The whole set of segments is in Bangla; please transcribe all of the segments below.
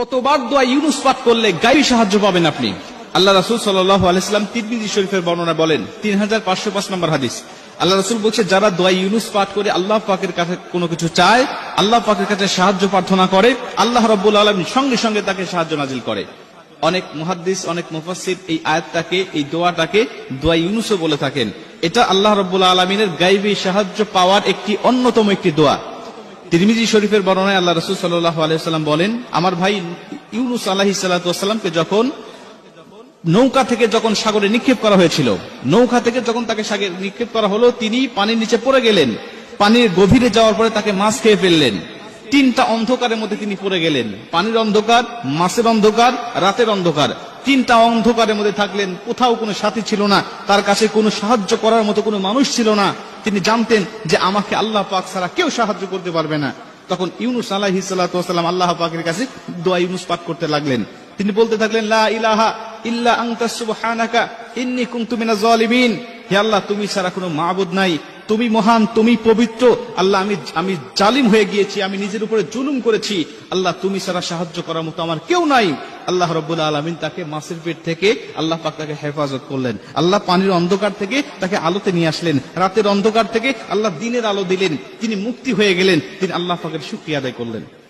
কতবার দোয়া ইউনুস পাঠ করলে গাইবী সাহায্য পাবেন আপনি? আল্লাহ রাসুল আলাইসলাম তিরমিজি শরীফের বর্ণনা বলেন তিন হাজার পাঁচশো পাঁচ নম্বর হাদিস। আল্লাহ রসুল বলছে, যারা দোয়া ইউনুস পাঠ করে আল্লাহ পাকের কাছে কোনো কিছু চায়, আল্লাহ পাকের কাছে সাহায্য প্রার্থনা করে, আল্লাহ রব্বুল আলম সঙ্গে সঙ্গে তাকে সাহায্য নাজিল করে। অনেক মুহাদ্দিস, অনেক মুফাসসির এই আয়াতটাকে, এই দোয়াটাকে দোয়া ইউনুসও বলে থাকেন। এটা আল্লাহ রব্বুল আলমিনের গাইবী সাহায্য পাওয়ার একটি অন্যতম একটি দোয়া। তিরমিজি শরীফের বর্ণনায় আল্লাহ রসুল সাল্লাহ আলাইসাল্লাম বলেন, আমার ভাই ইউনুস আলাহি সাল্লাহামকে যখন নৌকা থেকে যখন সাগরে নিক্ষেপ করা হয়েছিল, নৌকা থেকে যখন তাকে সাগরে নিক্ষেপ করা হলো, তিনি পানির নিচে পড়ে গেলেন। পানির গভীরে যাওয়ার পরে তাকে মাছ খেয়ে ফেললেন। তিনটা অন্ধকারের মধ্যে তিনি পড়ে গেলেন। পানির অন্ধকার, মাছের অন্ধকার, রাতের অন্ধকার। তিনটা অন্ধকারের মধ্যে থাকলেন, কোথাও কোনো সাথী ছিল না, তার কাছে কোনো সাহায্য করার মতো কোনো মানুষ ছিল না। তিনি জানতেন যে আমাকে আল্লাহ পাক ছাড়া কেউ সাহায্য করতে পারবে না। তখন ইউনুস আলাহি সাল্লাম আল্লাহ পাকের কাছে দোয়া ইউনুস পাঠ করতে লাগলেন। তিনি বলতে থাকলেন, লা ইলাহা ইল্লা আনতা সুবহানাকা, ইন্নী কুনতু মিনাজ জালিমিন। হে আল্লাহ, তুমি ছাড়া কোনো মাবুদ নাই। তুমি মহান, তুমি পবিত্র। আল্লাহ, আমি আমি জালিম হয়ে গিয়েছি, আমি নিজের উপরে জুলুম করেছি। আল্লাহ, তুমি সারা সাহায্য করার মতো আমার কেউ নাই। আল্লাহ রব্বুল আলমিন তাকে মাসের পেট থেকে আল্লাহ পাক তাকে হেফাজত করলেন। আল্লাহ পানির অন্ধকার থেকে তাকে আলোতে নিয়ে আসলেন। রাতের অন্ধকার থেকে আল্লাহ দিনের আলো দিলেন। তিনি মুক্তি হয়ে গেলেন। তিনি আল্লাহ পাকের শুক্রিয়া আদায় করলেন।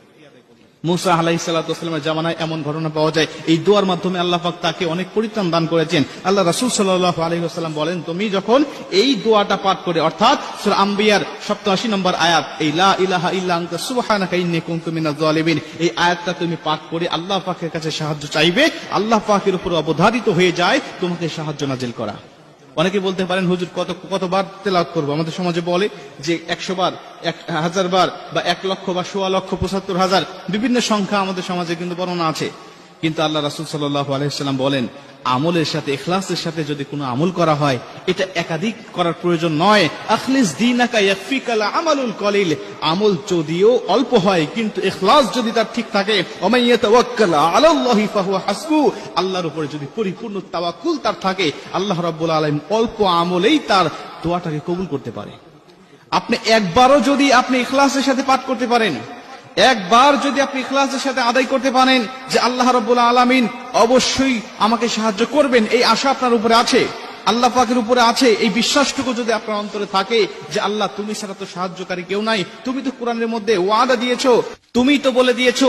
মুসা আলাহি সাল্লাহামের জামানায় এমন ঘটনা পাওয়া যায়। এই দোয়ার মাধ্যমে আল্লাহ পাক তাকে অনেক পরিত্রাণ দান করেছেন। আল্লাহ রাসুল সাল্লাহ আলহিহাস্লাম বলেন, তুমি যখন এই দোয়াটা পাঠ করে, অর্থাৎ আম্বিয়ার সপ্তাশি নম্বর আয়াত, এই লা ইলাহা ইল্লা আনতা এই আয়াতটা তুমি পাঠ করে আল্লাহ পাকের কাছে সাহায্য চাইবে, আল্লাহ পাকের উপর অবধারিত হয়ে যায়, তোমাকে সাহায্য নাজিল করা। অনেকে বলতে পারেন, হুজুর, কত, কতবার তেলাওয়াত করব? আমাদের সমাজে বলে যে একশো বার, এক হাজার বার বা এক লক্ষ বা সোয়া লক্ষ, পঁচাত্তর হাজার বিভিন্ন সংখ্যা আমাদের সমাজে কিন্তু বর্ণনা আছে। কিন্তু আল্লাহ রাসুল সাল্লাহ আলহিসাল্লাম বলেন আমলের সাথে এখলাসের সাথে যদি কোনো আমল করা হয়, এটা একাধিক করার প্রয়োজন নয়। আখলিস ইয়াকফিকালা আমালুল কলিল। আমল যদিও অল্প হয়, কিন্তু এখলাস যদি তার ঠিক থাকে আল্লাহর উপরে যদি পরিপূর্ণ তাওয়াক্কুল তার থাকে, আল্লাহ রাব্বুল আলামিন অল্প আমলেই তার দোয়াটাকে কবুল করতে পারে। আপনি একবারও যদি আপনি ইখলাসের সাথে পাঠ করতে পারেন একবার যদি আপনি ইখলাসের সাথে আদায় করতে পারেন যে আল্লাহ রব্বুল আলমিন অবশ্যই আমাকে সাহায্য করবেন, এই আশা আপনার উপরে আছে। আল্লাহ পাকের উপরে আছে এই বিশ্বাসটুকু যদি আপনার অন্তরে থাকে যে আল্লাহ, তুমি ছাড়া তো সাহায্যকারী কেউ নাই। তুমি তো কোরআনের মধ্যে ওয়াদা দিয়েছ, তুমি তো বলে দিয়েছ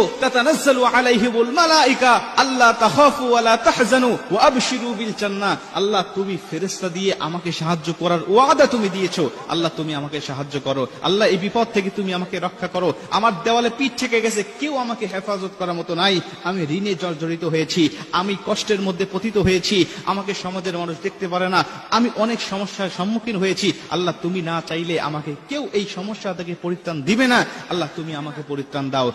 আল্লাহ, তুমি ফেরেশতা দিয়ে আমাকে সাহায্য করার ওয়াদা তুমি দিয়েছ। আল্লাহ, তুমি আমাকে সাহায্য করো। আল্লাহ, এই বিপদ থেকে তুমি আমাকে রক্ষা করো। আমার দেওয়ালে পিঠ থেকে গেছে, কেউ আমাকে হেফাজত করার মতো নাই। আমি ঋণে জর্জরিত হয়েছি, আমি কষ্টের মধ্যে পতিত হয়েছি। আমাকে সমাজের মানুষ দেখতে পারে না। আমি অনেক সমস্যার সম্মুখীন হয়েছি। আল্লাহ তুমি না চাইলে আমাকে কেউ এই সমস্যা থেকে পরিত্রাণ দিবে না। আল্লাহ তুমি আমাকে পরিত্রাণ দাও।